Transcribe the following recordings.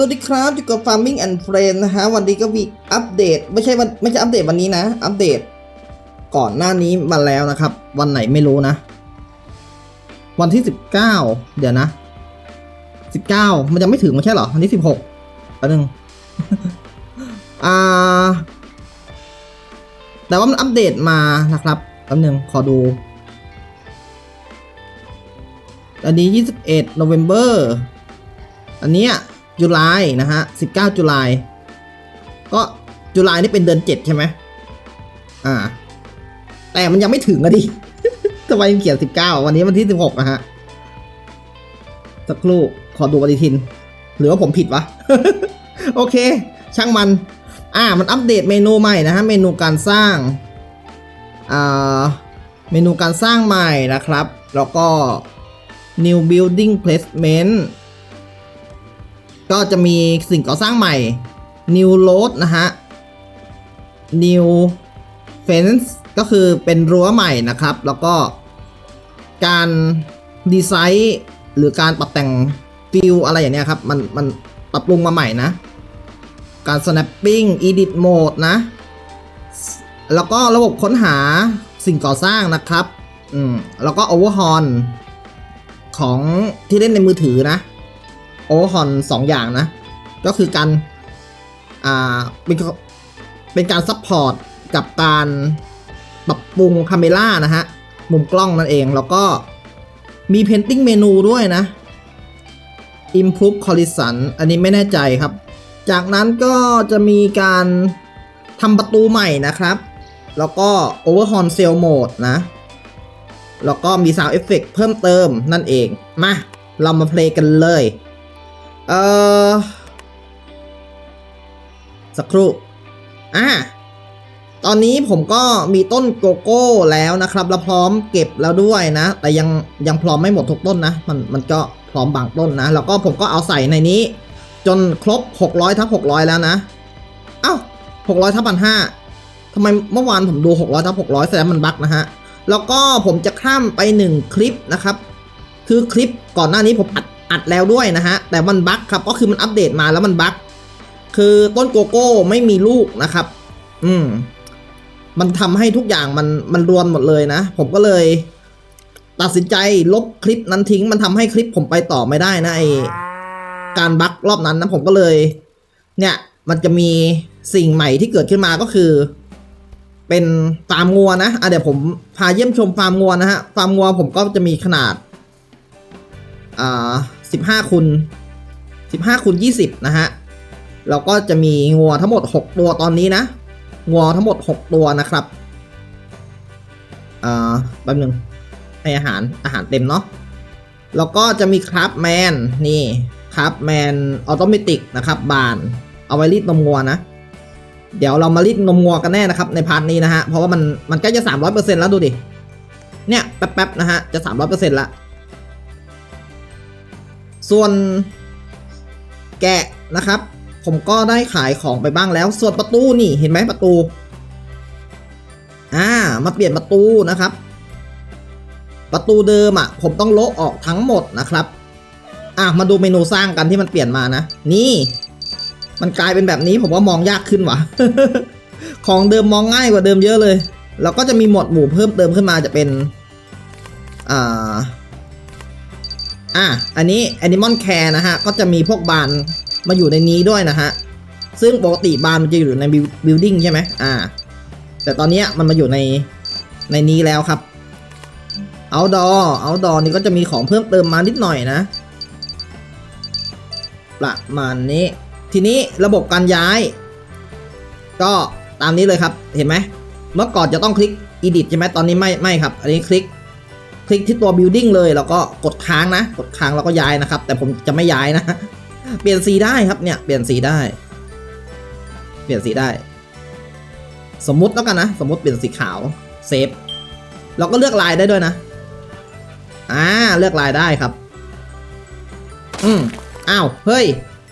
วัสดีครับอยู่กับ Farming and Friends นะฮะ วันนี้ก็มีอัปเดต ไม่ใช่วันไม่ใช่อัปเดตวันนี้นะ อัปเดต ก่อนหน้านี้มาแล้วนะครับ วันไหนไม่รู้นะ วันที่ 19 เดี๋ยวนะ 19 มันยังไม่ถึงไม่ใช่เหรอ วันที่ 16แป๊บนึงอ่า แต่ว่ามันอัปเดตมานะครับแป๊บนึงขอดู อันนี้ 21 November อันเนี้ย จุลายนะฮะ19จุลายก็จุลายนี่เป็นเดือน7ใช่ไหมอ่า แต่มันยังไม่ถึงอะดิทำไมมันเขียน19วันนี้วันที่16นะฮะสักครู่ขอดูปฏิทิน หรือว่าผมผิดวะ โอเค ช่างมัน อ่า มันอัปเดตเมนูใหม่นะฮะ เมนูการสร้าง อ่า เมนูการสร้างใหม่นะครับ แล้วก็ new building placement ก็จะมีสิ่งก่อสร้างใหม่ new road นะฮะ new fence ก็คือเป็นรั้วใหม่นะครับ แล้วก็การดีไซน์หรือการปรับแต่งฟิลอะไรอย่างเนี้ยครับ มันมันปรับปรุงมาใหม่นะ การ snapping edit mode นะ แล้วก็ระบบค้นหาสิ่งก่อสร้างนะครับ อืม แล้วก็ overhaul ของที่เล่นในมือถือนะ โอเวอร์ฮอนสองอย่างนะ ก็คือการอ่าเป็นเป็นการซัพพอร์ตกับการปรับปรุงคาเมล่านะฮะ มุมกล้องนั่นเอง แล้วก็มีเพนติ้งเมนูด้วยนะ Improve Collision อันนี้ไม่แน่ใจครับ จากนั้นก็จะมีการทำประตูใหม่นะครับ แล้วก็ Overhaul Cell Mode นะ แล้วก็มี Sound Effect เพิ่มเติมนั่นเอง มา เรามาเพลงกันเลย เออสักครู่ อ่าตอนนี้ผมก็มีต้นโกโก้แล้วนะครับ แล้วพร้อมเก็บแล้วด้วยนะ แต่ยังยังพร้อมไม่หมดทุกต้นนะ มันมันก็พร้อมบางต้นนะ แล้วก็ผมก็เอาใส่ในนี้ จนครบ 600ทับ600 แล้วนะ เอ้า600ทับพันห้าทำไมเมื่อวานผมดู 600ทับ600แสดงมันบั๊กนะฮะ แล้วก็ผมจะข้ามไปหนึ่งคลิปนะครับ คือคลิปก่อนหน้านี้ผมอัด อัดแล้วด้วยนะฮะ แต่มันบั๊กครับก็คือมันอัปเดตมาแล้วมันบั๊กคือต้นโกโก้ไม่มีลูกนะครับ อืม มันทำให้ทุกอย่างมันมันรวนหมดเลยนะ ผมก็เลย ตัดสินใจลบคลิปนั้นทิ้ง มันทำให้คลิปผมไปต่อไม่ได้นะไอการบั๊กรอบนั้นนะผมก็เลย เนี่ย มันจะมีสิ่งใหม่ที่เกิดขึ้นมาก็คือ เป็นฟาร์มงัวนะอะเดี๋ยวผมพาเยี่ยมชมฟาร์มงัวนะฮะฟาร์มงัวผมก็จะมีขนาด อ่า สิบห้าคูณสิบห้าคูณยี่สิบนะฮะแล้วก็จะมีงัวทั้งหมดหกตัวตอนนี้นะงัวทั้งหมดหกตัวนะครับอ่าแป๊บนึงให้อาหารอาหารเต็มเนาะแล้วก็จะมีคราฟแมนนี่คราฟแมนออโตเมติกนะครับ บาน เอาไว้รีดนมงัวนะ เดี๋ยวเรามารีดนมงัวกันแน่นะครับ ในพาร์ทนี้นะฮะ เพราะว่ามันมันใกล้จะสามร้อยเปอร์เซ็นต์แล้วดูดิ เนี่ย แป๊บๆนะฮะ จะสามร้อยเปอร์เซ็นต์ละ ส่วนแกะนะครับ ผมก็ได้ขายของไปบ้างแล้ว ส่วนประตูนี่เห็นไหมประตู อ่า มาเปลี่ยนประตูนะครับ ประตูเดิมอะ ผมต้องโละออกทั้งหมดนะครับ อะมาดูเมนูสร้างกันที่มันเปลี่ยนมานะ นี่ มันกลายเป็นแบบนี้ผมว่ามองยากขึ้นว่ะของเดิมมองง่ายกว่าเดิมเยอะเลย แล้วก็จะมีหมวดหมู่เพิ่มเติมขึ้นมาจะเป็น อ่า อะอันนี้ Animal Care นะฮะ ก็จะมีพวกบานมาอยู่ในนี้ด้วยนะฮะ ซึ่งปกติบานมันจะอยู่ใน building ใช่ไหมอ่า แต่ตอนนี้มันมาอยู่ในในนี้แล้วครับ outdoor outdoor นี่ก็จะมีของเพิ่มเติมมานิดหน่อยนะ ประมาณนี้ ทีนี้ระบบการย้าย ก็ตามนี้เลยครับ เห็นไหม เมื่อก่อนจะต้องคลิก edit ใช่ไหมตอนนี้ไม่ไม่ครับ อันนี้คลิก ลิกที่ตัว building เลยแล้วก็กดค้างนะ กดค้างแล้วก็ย้ายนะครับ แต่ผมจะไม่ย้ายนะ เปลี่ยนสีได้ครับเนี่ยเปลี่ยนสีได้ เปลี่ยนสีได้ สมมุติแล้วกันนะ สมมุติเปลี่ยนสีขาวเซฟเราก็เลือกลายได้ด้วยนะอ่าเลือกลายได้ครับ อืมอ้าวเฮ้ย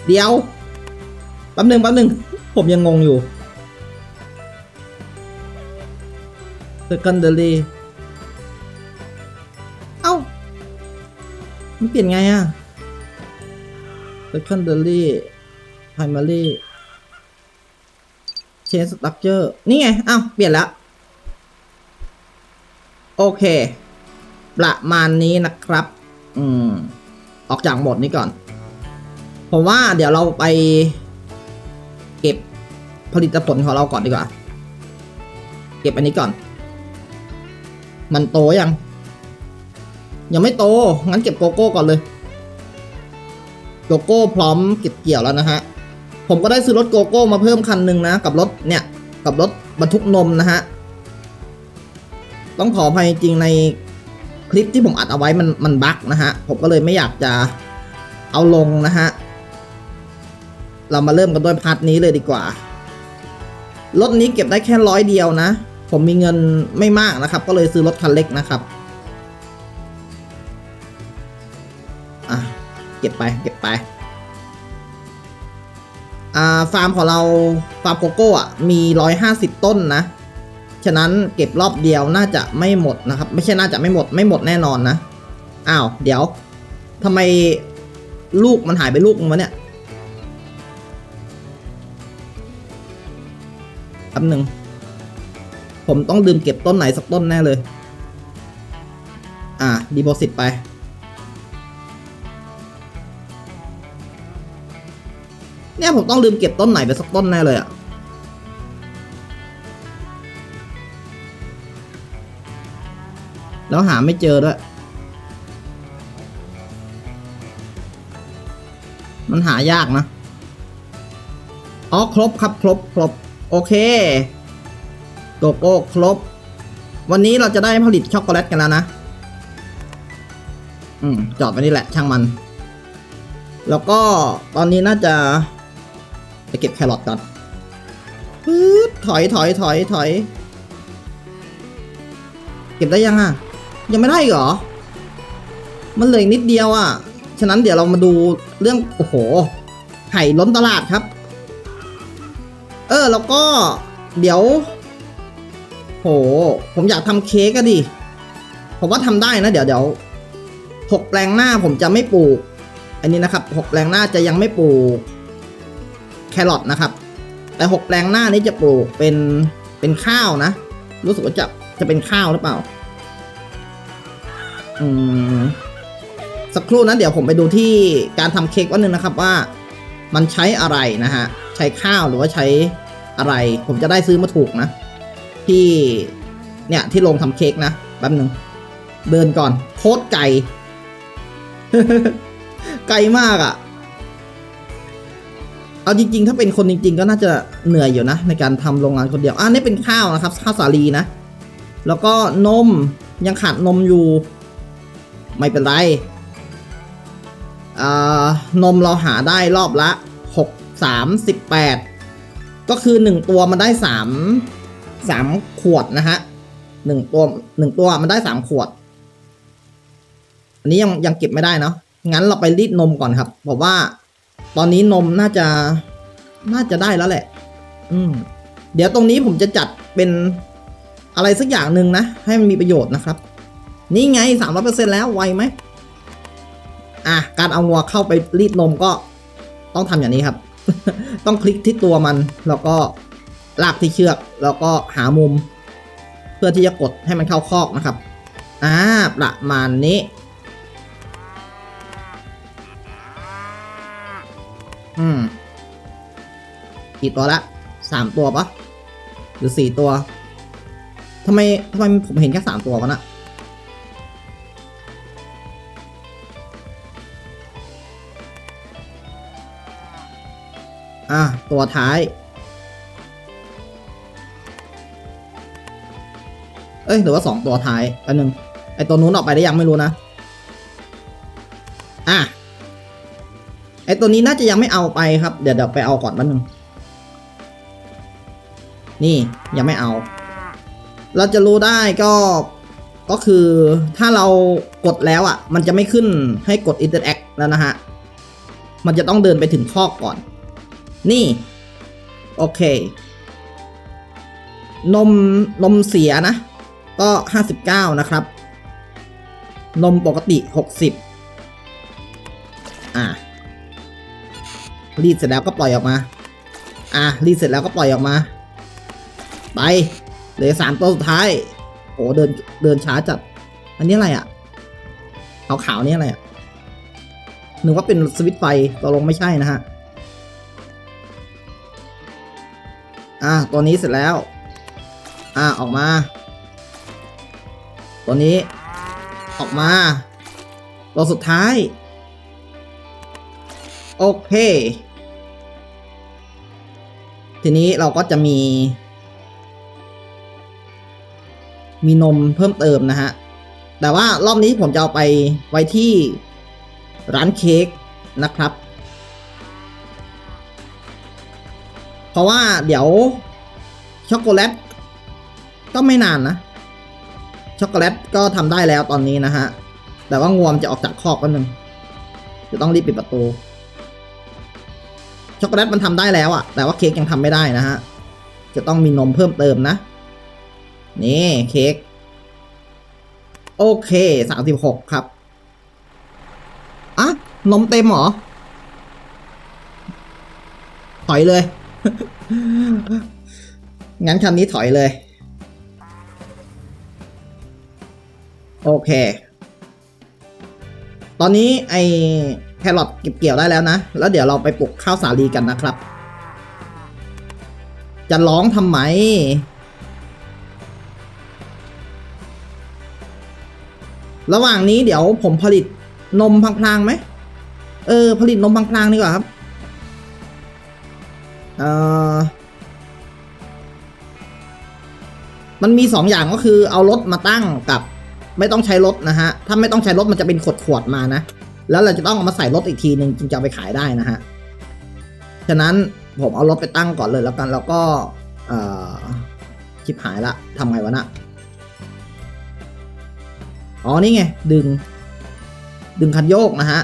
เดี๋ยวแป๊บหนึ่งแป๊บหนึ่งผมยังงงอยู่ secondary มันเปลี่ยนไงอะ secondary primary change structure นี่ไง อ้าว เปลี่ยนแล้ว โอเค ประมาณนี้นะครับ อืม ออกจากหมดนี้ก่อน ผมว่าเดี๋ยวเราไป เก็บผลิตผลของเราก่อนดีกว่า เก็บอันนี้ก่อน มันโตยัง ยังไม่โต งั้นเก็บโกโก้ก่อนเลย โกโก้พร้อมเก็บเกี่ยวแล้วนะฮะ ผมก็ได้ซื้อรถโกโก้มาเพิ่มคันหนึ่งนะ กับรถเนี่ย กับรถบรรทุกนมนะฮะ ต้องขออภัยจริงในคลิปที่ผมอัดเอาไว้มันมันบั๊กนะฮะ ผมก็เลยไม่อยากจะเอาลงนะฮะ เรามาเริ่มกันด้วยพาร์ทนี้เลยดีกว่า รถนี้เก็บได้แค่ร้อยเดียวนะ ผมมีเงินไม่มากนะครับ ก็เลยซื้อรถคันเล็กนะครับ เก็บไป เก็บไปอ่าฟาร์มของเราฟาร์มโกโก้อะมีร้อยห้าสิบต้นนะ ฉะนั้นเก็บรอบเดียวน่าจะไม่หมดนะครับ ไม่ใช่น่าจะไม่หมดไม่หมดแน่นอนนะ อ้าว เดี๋ยวทำไมลูกมันหายไปลูกนึงวะเนี่ยแป๊บหนึ่งผมต้องลืมเก็บต้นไหนสักต้นแน่เลย อ่าดีโพสิตไป เนี่ยผมต้องลืมเก็บต้นไหนไปสักต้นแน่เลยอะแล้วหาไม่เจอด้วย มันหายากนะ อ๋อ ครบครับ ครบ ครบ โอเคโกโก้ครบ วันนี้เราจะได้ผลิตช็อกโกแลตกันแล้วนะ อืม จอดไปนี่แหละ ช่างมัน แล้วก็ตอนนี้น่าจะ ไปเก็บแครอทก่อนปึ๊บถอยถอยถอยถอยเก็บได้ยังอะ ยังไม่ได้เหรอ มันเหลือนิดเดียวอะ ฉะนั้นเดี๋ยวเรามาดูเรื่อง โอ้โหไห่ล้นตลาดครับ เออ แล้วก็เดี๋ยว โห ผมอยากทำเค้กอะดิ ผมว่าทำได้นะ เดี๋ยวเดี๋ยวหกแปลงหน้าผมจะไม่ปลูก อันนี้นะครับหกแปลงหน้าจะยังไม่ปลูก รอทนะครับ แต่หกแปลงหน้านี้จะปลูกเป็นเป็นข้าวนะ รู้สึกว่าจะจะเป็นข้าวหรือเปล่า อืม สักครู่นะเดี๋ยวผมไปดูที่การทำเค้กวันหนึ่งนะครับว่า มันใช้อะไรนะฮะ ใช้ข้าวหรือว่าใช้อะไร ผมจะได้ซื้อมาถูกนะ ที่เนี่ยที่ลงทำเค้กนะแป๊บหนึ่งเดินก่อนโคตรไก่ไกลมากอะ่ะ เอาจริง ๆ ถ้าเป็นคนจริง ๆ ก็น่าจะเหนื่อยอยู่นะ ในการทำโรงงานคนเดียวอ่านี่เป็นข้าวนะครับ ข้าวสาลีนะ แล้วก็นมยังขาดนมอยู่ ไม่เป็นไรอ่านมเราหาได้รอบละหกสามสิบแปดก็คือหนึ่งตัวมันได้สามสามขวดนะฮะหนึ่งตัวหนึ่งตัวมันได้สามขวด อันนี้ยังยังเก็บไม่ได้เนาะงั้นเราไปรีดนมก่อนครับบอกว่า ตอนนี้นมน่าจะน่าจะได้แล้วแหละ อืม เดี๋ยวตรงนี้ผมจะจัดเป็นอะไรสักอย่างหนึ่งนะ ให้มันมีประโยชน์นะครับ นี่ไงสามร้อยเปอร์เซ็นแล้วไวไหม อะ การเอางัวเข้าไปรีดนมก็ต้องทำอย่างนี้ครับ ต้องคลิกที่ตัวมัน แล้วก็ลากที่เชือก แล้วก็หามุม เพื่อที่จะกดให้มันเข้าคอกนะครับ อ่า ประมาณนี้ อืมกี่ตัวละสามตัวปะหรือสี่ตัวทำไมทำไมผมเห็นแค่สามตัวกันอะอะ ตัวท้าย เอ้ย หรือว่าสองตัวท้ายอันหนึ่งไอตัวนู้นออกไปได้ยังไม่รู้นะอะ ตัวนี้น่าจะยังไม่เอาไปครับ เดี๋ยวเดี๋ยวไปเอาก่อนแป๊บนึง นี่ยังไม่เอา เราจะรู้ได้ก็ก็คือถ้าเรากดแล้วอะ มันจะไม่ขึ้นให้กด interact แล้วนะฮะ มันจะต้องเดินไปถึงคอกก่อน นี่ โอเค นมนมเสียนะ ก็ 59 นะครับ นมปกติ 60 อ่า รีดเสร็จแล้วก็ปล่อยออกมา อะรีดเสร็จแล้วก็ปล่อยออกมา ไปเหลือสามตัวสุดท้ายโอ้เดินเดินช้าจัด อันนี้อะไรอะ่ะขาวขาวๆนี่อะไรอะ่ะนึกว่าเป็นสวิตไฟตกลงไม่ใช่นะฮะ อะตัวนี้เสร็จแล้ว อะออกมา ตัวนี้ ออกมา ตัวสุดท้าย โอเค ทีนี้เราก็จะมี มีนมเพิ่มเติมนะฮะ แต่ว่ารอบนี้ผมจะเอาไปไว้ที่ร้านเค้กนะครับ เพราะว่าเดี๋ยวช็อกโกแลตก็ไม่นานนะ ช็อกโกแลตก็ทำได้แล้วตอนนี้นะฮะ แต่ว่างวมจะออกจากคอกแป๊บนึงจะต้องรีบปิดประตู ช็อกโกแลตมันทำได้แล้วอะแต่ว่าเค้กยังทำไม่ได้นะฮะ จะต้องมีนมเพิ่มเติมนะ นี่เค้ก โอเคสามสิบหกครับ อะ นมเต็มหรอ ถอยเลย งั้นคันนี้ถอยเลย โอเค ตอนนี้ไอ แครอทเก็บเกี่ยวได้แล้วนะ แล้วเดี๋ยวเราไปปลูกข้าวสาลีกันนะครับ จะร้องทำไม ระหว่างนี้เดี๋ยวผมผลิตนมพลางๆไหม เออ ผลิตนมพลางๆดีกว่าครับ เออมันมีสองอย่างก็คือเอารถมาตั้งกับ ไม่ต้องใช้รถนะฮะ ถ้าไม่ต้องใช้รถมันจะเป็นขวดๆมานะ แล้วเราจะต้องเอามาใส่รถอีกทีหนึ่งจึงจะไปขายได้นะฮะ ฉะนั้นผมเอารถไปตั้งก่อนเลยแล้วกัน แล้วก็ชิบหายละทำไงวะนะอ๋อนี่ไง ดึง ดึงคันโยกนะฮะ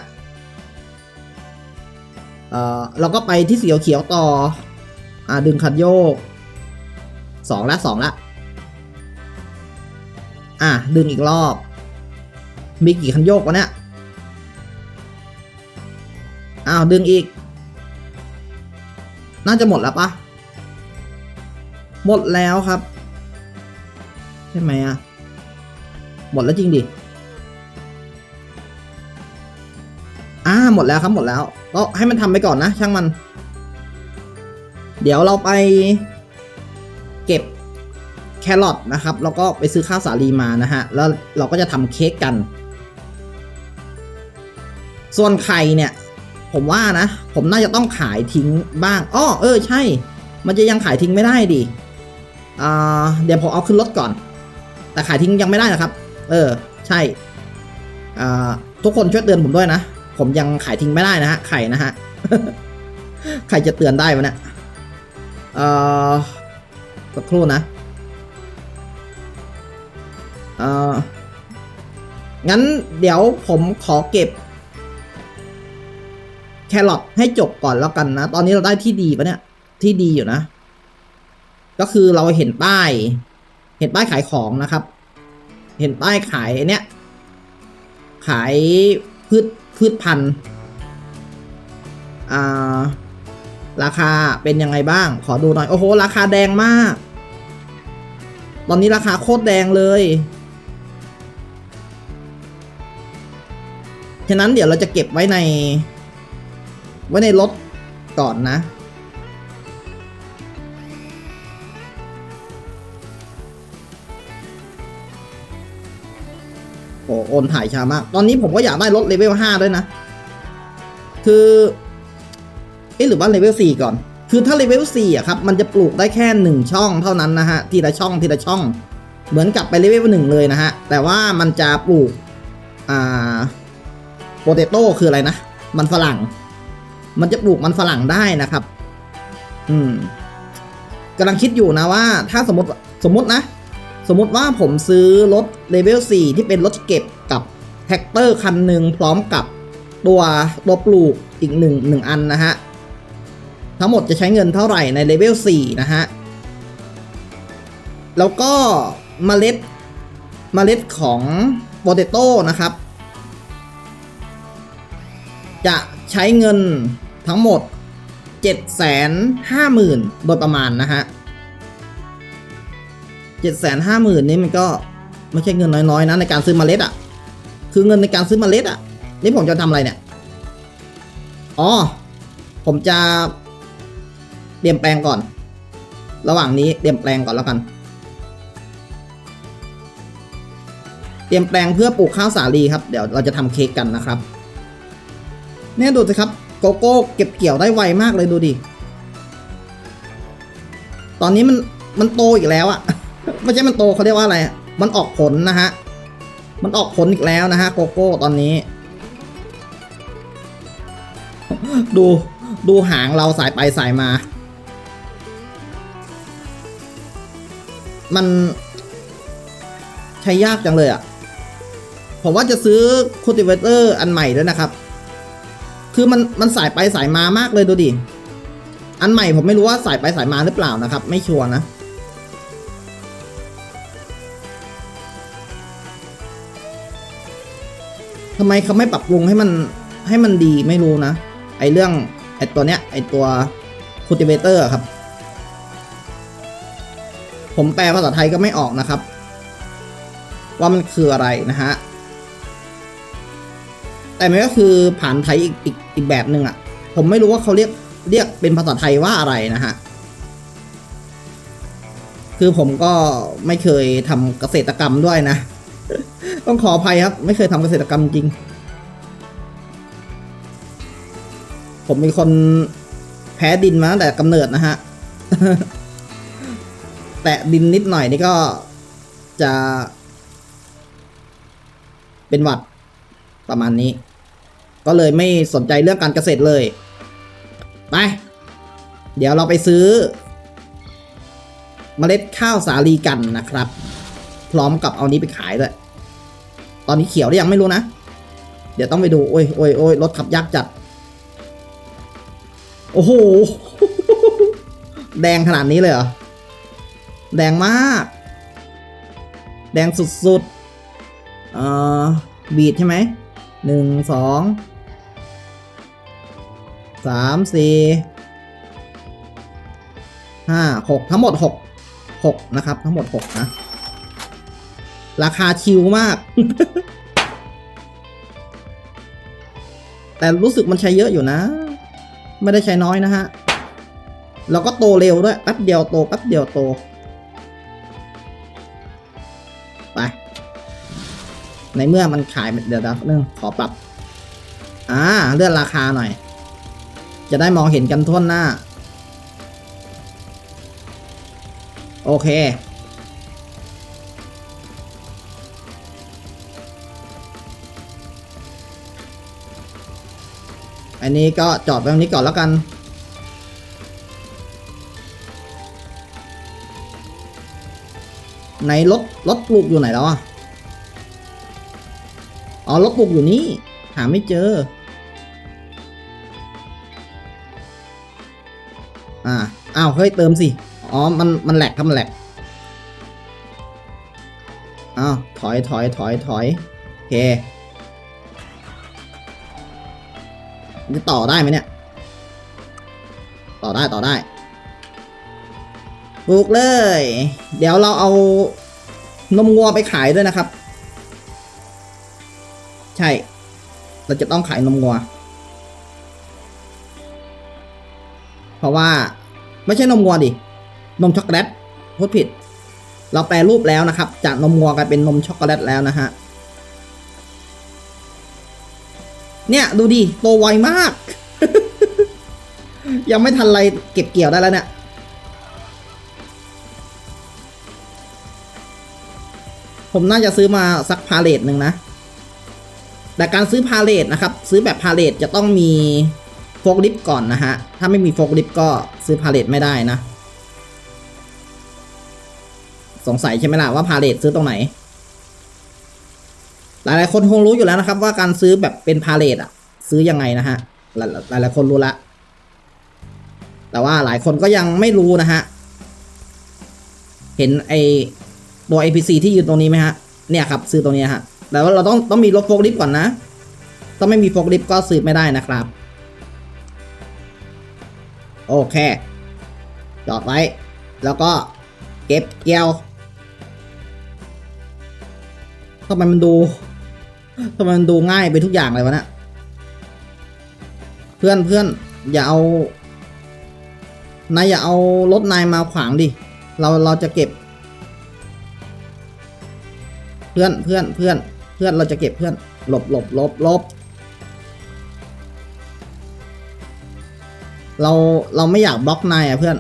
เอ่อเราก็ไปที่สีเขียวต่อ อ่าดึงคันโยกสองละสองละ อะดึงอีกรอบ มีกี่คันโยกวะเนี่ย อ้าวดึงอีก น่าจะหมดแล้วปะหมดแล้วครับ ใช่ไหมอะ หมดแล้วจริงดิ อ่าหมดแล้วครับหมดแล้วก็ให้มันทำไปก่อนนะ ช่างมัน เดี๋ยวเราไปเก็บแครอทนะครับ แล้วก็ไปซื้อข้าวสาลีมานะฮะ แล้วเราก็จะทำเค้กกัน ส่วนไข่เนี่ย ผมว่านะ ผมน่าจะต้องขายทิ้งบ้างอ้อเออ ใช่ มันจะยังขายทิ้งไม่ได้ดิอ่าเดี๋ยวผมเอาขึ้นรถก่อน แต่ขายทิ้งยังไม่ได้นะครับ เออ ใช่อ่าทุกคนช่วยเตือนผมด้วยนะ ผมยังขายทิ้งไม่ได้นะฮะไข่นะฮะ ใครจะเตือนได้วะเนี่ยเอ่อสักครู่นะเอ่องั้นเดี๋ยวผมขอเก็บ ครอทให้จบก่อนแล้วกันนะ ตอนนี้เราได้ที่ดีปะเนี่ย ที่ดีอยู่นะ ก็คือเราเห็นป้าย เห็นป้ายขายของนะครับ เห็นป้ายขายเนี้ยขายพืชพืชพันธุ์อ่าราคาเป็นยังไงบ้าง ขอดูหน่อย โอ้โห ราคาแดงมาก ตอนนี้ราคาโคตรแดงเลย ฉะนั้นเดี๋ยวเราจะเก็บไว้ใน ว้ในรถก่อนนะ โอ้โอนถ่ายช้ามาก ตอนนี้ผมก็อยากได้รถเลเวลห้าด้วยนะ คือ เอ๊ะหรือว่าเลเวลสี่ก่อน คือถ้าเลเวลสี่อะครับ มันจะปลูกได้แค่หนึ่งช่องเท่านั้นนะฮะ ทีละช่องทีละช่อง เหมือนกับไปเลเวลหนึ่งเลยนะฮะ แต่ว่ามันจะปลูก อ่าโปเตโต้คืออะไรนะ มันฝรั่ง มันจะปลูกมันฝรั่งได้นะครับ อืมกำลังคิดอยู่นะว่า ถ้าสมมติสมมตินะ สมมติว่าผมซื้อรถเลเวล4ที่เป็นรถเก็บกับแท็กเตอร์คันหนึ่งพร้อมกับตัวตัวปลูกอีกหนึ่งหนึ่งอันนะฮะ ทั้งหมดจะใช้เงินเท่าไหร่ในเลเวล4นะฮะ แล้วก็เมล็ดเมล็ดของโปเตโต้นะครับ จะใช้เงิน ทั้งหมดเจ็ดแสนห้าหมื่นโดยประมาณนะฮะเจ็ดแสนห้าหมื่นนี่มันก็ไม่ใช่เงินน้อยๆนะในการซื้อเมล็ดอะ่ะ คือเงินในการซื้อเมล็ดอะ่ะ นี่ผมจะทำอะไรเนี่ย อ๋อ ผมจะเตรียมแปลงก่อน ระหว่างนี้เตรียมแปลงก่อนแล้วกัน เตรียมแปลงเพื่อปลูกข้าวสาลีครับ เดี๋ยวเราจะทำเค้กกันนะครับ เนี่ยดูสิครับ โกโก้เก็บเกี่ยวได้ไวมากเลยดูดิ ตอนนี้มันมันโตอีกแล้วอะไม่ใช่มันโตเขาเรียกว่าอะไร มันออกผลนะฮะ มันออกผลอีกแล้วนะฮะโกโก้ตอนนี้ ดูดูหางเราสายไปสายมา มันใช้ยากจังเลยอะผมว่าจะซื้อ cultivator อันใหม่ด้วยนะครับ คือมันมันสายไปสายมามากเลยดูดิ อันใหม่ผมไม่รู้ว่าสายไปสายมาหรือเปล่านะครับ ไม่ชัวร์นะ ทำไมเขาไม่ปรับปรุงให้มันให้มันดีไม่รู้นะ ไอเรื่องไอตัวเนี้ยไอตัว cultivator อะครับ ผมแปลภาษาไทยก็ไม่ออกนะครับ ว่ามันคืออะไรนะฮะ แต่มันก็คือผ่านไทยอีกอีก อีกแบบหนึ่งอะ่ะ ผมไม่รู้ว่าเขาเรียกเรียกเป็นภาษาไทยว่าอะไรนะฮะ คือผมก็ไม่เคยทำเกษตรกรรมด้วยนะ ต้องขออภัยครับ ไม่เคยทำเกษตรกรรมจริง ผมเป็นคนแพ้ดินมาตั้งแต่กำเนิดนะฮะ แตะดินนิดหน่อยนี่ก็จะ เป็นหวัดประมาณนี้ ก็เลยไม่สนใจเรื่องการเกษตรเลย ไป เดี๋ยวเราไปซื้อ เมล็ดข้าวสาลีกันนะครับ พร้อมกับเอานี้ไปขายด้วย ตอนนี้เขียวหรือยังไม่รู้นะ เดี๋ยวต้องไปดู โอ้ยโอ้ยโอ้ยรถขับยากจัด โอ้โห แดงขนาดนี้เลยเหรอ แดงมาก แดงสุดๆ เอ่อ บีดใช่ไหมหนึ่งสอง สามสี่ห้าหกทั้งหมดหกหกนะครับ ทั้งหมดหกนะ ราคาชิลมาก แต่รู้สึกมันใช้เยอะอยู่นะ ไม่ได้ใช้น้อยนะฮะ แล้วก็โตเร็วด้วยแป๊บเดียวโตแป๊บเดียวโต ไป ในเมื่อมันขายเดี๋ยวนะเรื่องขอปรับ อ่า เลื่อนราคาหน่อย จะได้มองเห็นกันทั่วหน้า โอเค อันนี้ก็จอดไว้ตรงนี้ก่อนแล้วกันในรถรถปลูกอยู่ไหนแล้วอะ อ๋อรถปลูกอยู่นี่ หาไม่เจอาอ้าวเฮ้ยเติมสิ อ๋อ มัน มันแหลกครับมันแหลกอ้าวถอยถอยถอยถอยโอเคจะต่อได้ไหมเนี่ย ต่อได้ต่อได้ปลูกเลย เดี๋ยวเราเอานมงัวไปขายด้วยนะครับ ใช่ เราจะต้องขายนมงัว เพราะว่า ไม่ใช่นมงัวดิ นมช็อกโกแลตพูดผิด เราแปลรูปแล้วนะครับ จากนมงัวกลายเป็นนมช็อกโกแลตแล้วนะฮะ เนี่ยดูดิโตไวมาก ยังไม่ทันไรเก็บเกี่ยวได้แล้วเนี่ยผมน่าจะซื้อมาสักพาเลตหนึ่งนะ แต่การซื้อพาเลตนะครับ ซื้อแบบพาเลตจะต้องมี ฟกลิฟก่อนนะฮะ ถ้าไม่มีโฟกลิฟก็ซื้อพาเลตไม่ได้นะ สงสัยใช่ไหมล่ะว่าพาเลตซื้อตรงไหน หลายๆคนคงรู้อยู่แล้วนะครับ ว่าการซื้อแบบเป็นพาเลตอะซื้อยังไงนะฮะ หลายหลายหลายคนรู้ละ แต่ว่าหลายคนก็ยังไม่รู้นะฮะ เห็นไอตัว APC ที่อยู่ตรงนี้ไหมฮะ เนี่ยครับ ซื้อตรงนี้ฮะแต่ว่าเราต้องต้องมีรถโฟกลิฟก่อนนะถ้าไม่มีโฟกลิฟก็ซื้อไม่ได้นะครับ โอเค จอดไว้ แล้วก็เก็บเกี่ยวทำไมมันดูทำไมมันดูง่ายไปทุกอย่างเลยวะเนะ เพื่อนเพื่อนอย่าเอานายอย่าเอารถนายมาขวางดิ เราเราจะเก็บ เพื่อนเพื่อนเพื่อนเพื่อนเราจะเก็บเพื่อน หลบหลบหลบหลบ เราเราไม่อยากบล็อกนายอะเพื่อน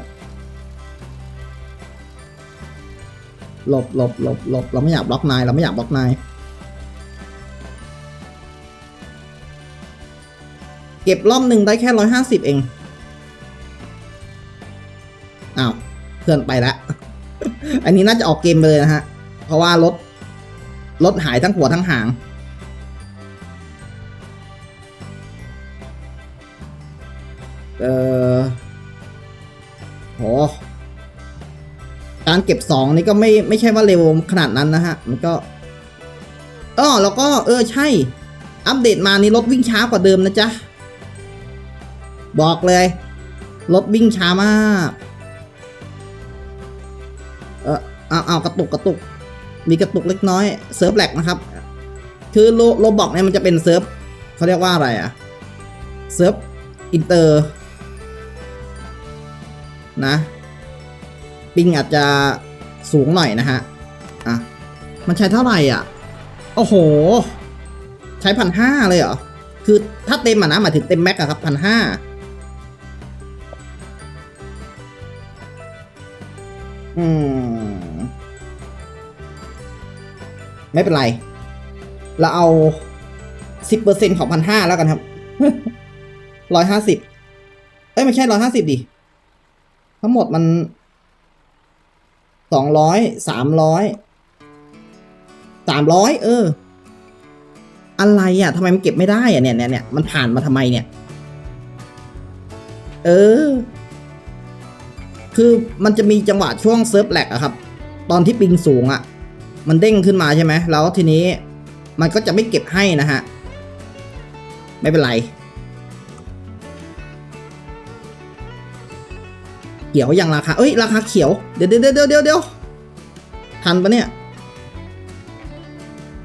หลบหลบหลบหลบเราไม่อยากบล็อกนาย เราไม่อยากบล็อกนาย เก็บรอบหนึ่งได้แค่ร้อยห้าสิบเอง อ้าว เพื่อนไปแล้วอันนี้น่าจะออกเกมไปเลยนะฮะ เพราะว่ารถรถหายทั้งหัวทั้งหาง เออโหการเก็บสองนี่ก็ไม่ไม่ใช่ว่าเร็วขนาดนั้นนะฮะ มันก็อ๋อแล้วก็เออใช่ อัปเดตมานี่รถวิ่งช้ากว่าเดิมนะจ๊ะ บอกเลย รถวิ่งช้ามาก เออเอาเอากระตุกกระตุก มีกระตุกเล็กน้อยเซิร์ฟแหลกนะครับ คือโลโลบอกเนี่ยมันจะเป็นเซิร์ฟเขาเรียกว่าอะไรอะเซิร์ฟอินเตอร์ นะปิงอาจจะสูงหน่อยนะฮะ อะ มันใช้เท่าไหร่อะ โอ้โห ใช้พันห้าเลยเหรอ คือถ้าเต็มอะนะหมายถึงเต็มแม็กอะครับพันห้าอืม ไม่เป็นไร เราเอาสิบเปอร์เซ็นของพันห้าแล้วกันครับร้อยห้าสิบ เอ้ย ไม่ใช่ร้อยห้าสิบดิ ทั้งหมดมันสองร้อยสามร้อยสามร้อยเออ อะไรอะทำไมมันเก็บไม่ได้อะเนี่ยเนี่ยเนี่ยมันผ่านมาทำไมเนี่ย เออ คือมันจะมีจังหวะช่วงเซิร์ฟแลกอะครับ ตอนที่ปิงสูงอะมันเด้งขึ้นมาใช่ไหมแล้วทีนี้มันก็จะไม่เก็บให้นะฮะ ไม่เป็นไร ขียวยังราคา เอ้ย ราคาเขียว เดี๋ยวเดี๋ยวเดี๋ยวเดี๋ยวเดี๋ยวทันปะเนี่ย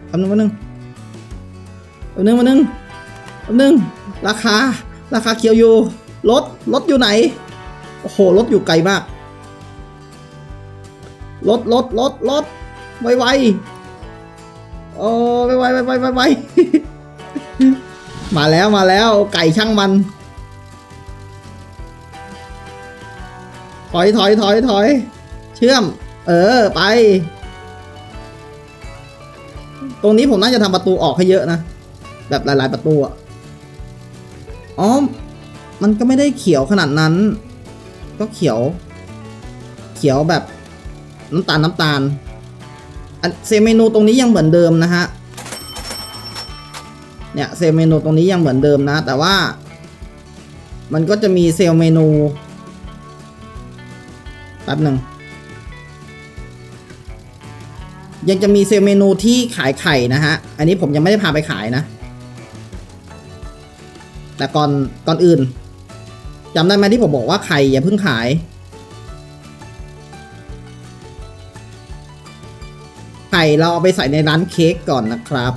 คำนึงมานึงมานึงมานึงมานึง ราคา ราคาเขียวอยู่ รถ รถอยู่ไหน โอ้โห รถอยู่ไกลมาก รถ รถ รถ รถ ไวไวโอ้ไวไวไวไวไวไวมาแล้ว มาแล้ว ไก่ช่างมัน ถอยถอยถอยถอย เชื่อม เออ ไป ตรงนี้ผมน่าจะทำประตูออกให้เยอะนะ แบบหลาย ๆ ประตูอะอ๋อ มันก็ไม่ได้เขียวขนาดนั้น ก็เขียว เขียวแบบน้ำตาลน้ำตาลเซลล์เมนูตรงนี้ยังเหมือนเดิมนะฮะ เนี่ยเซลเมนูตรงนี้ยังเหมือนเดิมนะ แต่ว่า มันก็จะมีเซลเมนู ป๊บหนึ่งยังจะมีเซลเมนูที่ขายไข่นะฮะ อันนี้ผมยังไม่ได้พาไปขายนะ แต่ก่อนก่อนอื่นจำได้ไหมที่ผมบอกว่าไข่อย่าเพิ่งขาย ไข่เราเอาไปใส่ในร้านเค้กก่อนนะครับ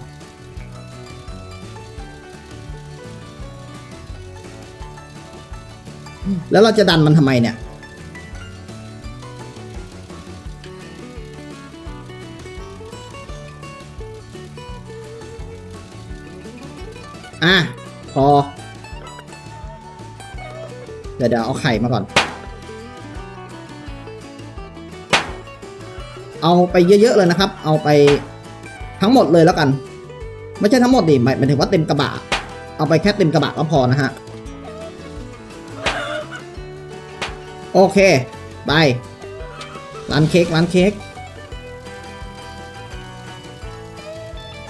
แล้วเราจะดันมันทำไมเนี่ย พอ เดี๋ยวเดี๋ยวเอาไข่มาก่อน เอาไปเยอะๆเลยนะครับ เอาไปทั้งหมดเลยแล้วกัน ไม่ใช่ทั้งหมดดิหมายหมายถึงว่าเต็มกระบะ เอาไปแค่เต็มกระบะก็พอนะฮะ โอเค ไปร้านเค้กร้านเค้ก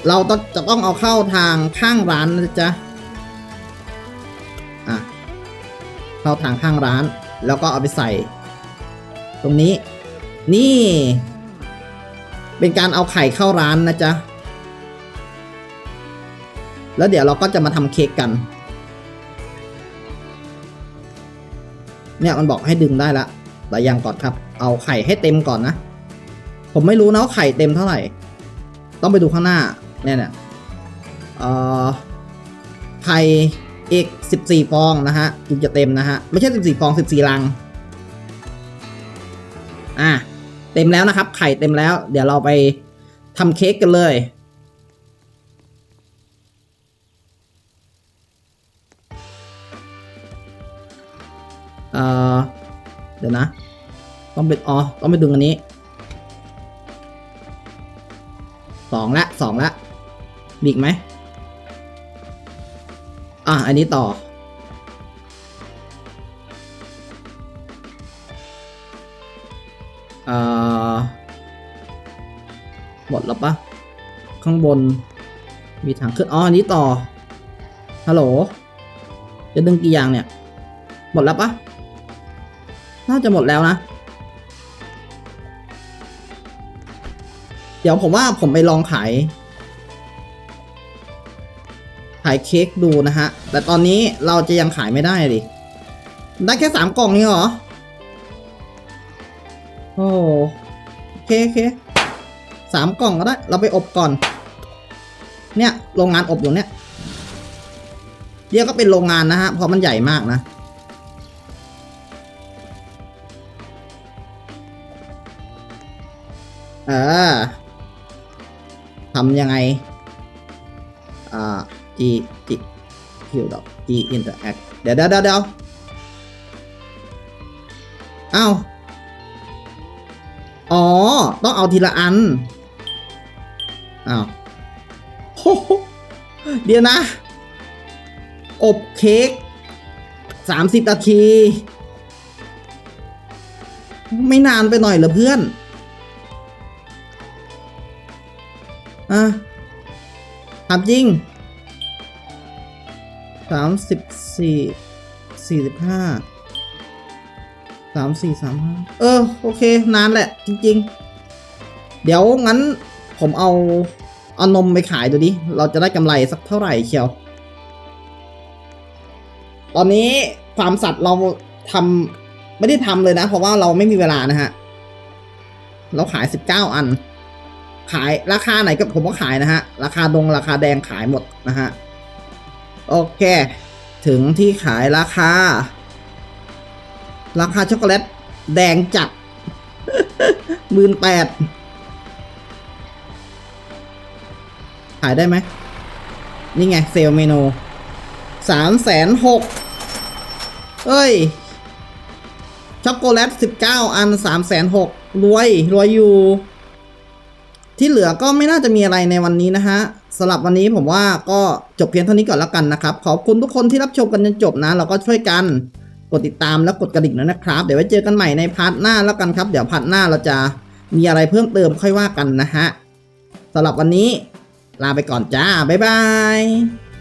เราต้องจะต้องเอาเข้าทางข้างร้านนะจ๊ะอะ เข้าทางข้างร้าน แล้วก็เอาไปใส่ ตรงนี้ นี่ เป็นการเอาไข่เข้าร้านนะจ๊ะ แล้วเดี๋ยวเราก็จะมาทำเค้กกัน เนี่ยมันบอกให้ดึงได้ละแต่ยังก่อนครับ เอาไข่ให้เต็มก่อนนะ ผมไม่รู้นะว่าไข่เต็มเท่าไหร่ ต้องไปดูข้างหน้า เนี่ยเนี่ยเอ่อไข่ อีกสิบสี่ฟองนะฮะจึงจะเต็มนะฮะ ไม่ใช่สิบสี่ฟองสิบสี่ลัง อะ เต็มแล้วนะครับ ไข่เต็มแล้ว เดี๋ยวเราไปทำเค้กกันเลยเอ่อเดี๋ยวนะ ต้องเป็นอ๋อ ต้องไปดึงอันนี้สองละสองละมีอีกไหม อะ อันนี้ต่อเอ่อหมดแล้วปะข้างบน มีทางขึ้น อ๋อ อันนี้ต่อ ฮัลโหล จะดึงกี่อย่างเนี่ย หมดแล้วปะน่าจะหมดแล้วนะ เดี๋ยวผมว่าผมไปลองขาย ขายเค้กดูนะฮะ แต่ตอนนี้เราจะยังขายไม่ได้ดิ ได้แค่สามกล่องนี่เหรอ โอ้โอเคโอเคสามกล่องก็ได้ เราไปอบก่อน เนี่ยโรงงานอบอยู่เนี่ยเรียกก็เป็นโรงงานนะฮะ เพราะมันใหญ่มากนะ เออทำยังไง อ่า G G Q ดอก G interact เดี๋ยวเดี๋ยวเดี๋ยวเดี๋ยวอ้าวอ๋อ ต้องเอาทีละอัน อ้าวโอ้โหเดี๋ยวนะ อบเค้กสามสิบนาที ไม่นานไปหน่อยเหรอเพื่อนอะถามจริง สามสิบสี่สี่สิบห้าสามสี่สามห้าเออ โอเค นานแหละ จริง ๆ เดี๋ยวงั้นผมเอา เอานมไปขายดูดิ เราจะได้กำไรสักเท่าไหร่เชียว ตอนนี้ฟาร์มสัตว์เราทำไม่ได้ทำเลยนะ เพราะว่าเราไม่มีเวลานะฮะ เราขายสิบเก้าอัน ขายราคาไหนก็ผมก็ขายนะฮะ ราคาดงราคาแดงขายหมดนะฮะ โอเค ถึงที่ขายราคา ราคาช็อกโกแลตแดงจัดหมื่นแปดขายได้ไหม นี่ไง เซลเมนูสามแสนหกเอ้ย ช็อกโกแลตสิบเก้าอันสามแสนหกรวย รวยอยู่ ที่เหลือก็ไม่น่าจะมีอะไรในวันนี้นะฮะ สำหรับวันนี้ผมว่าก็จบเพียงเท่านี้ก่อนแล้วกันนะครับ ขอบคุณทุกคนที่รับชมกันจนจบนะ เราก็ช่วยกันกดติดตามและกดกระดิ่งด้วนะครับ เดี๋ยวไว้เจอกันใหม่ในพาร์ทหน้าแล้วกันครับ เดี๋ยวพาร์ทหน้าเราจะมีอะไรเพิ่มเติมค่อยว่ากันนะฮะสำหรับวันนี้ ลาไปก่อนจ้าบ๊ายบาย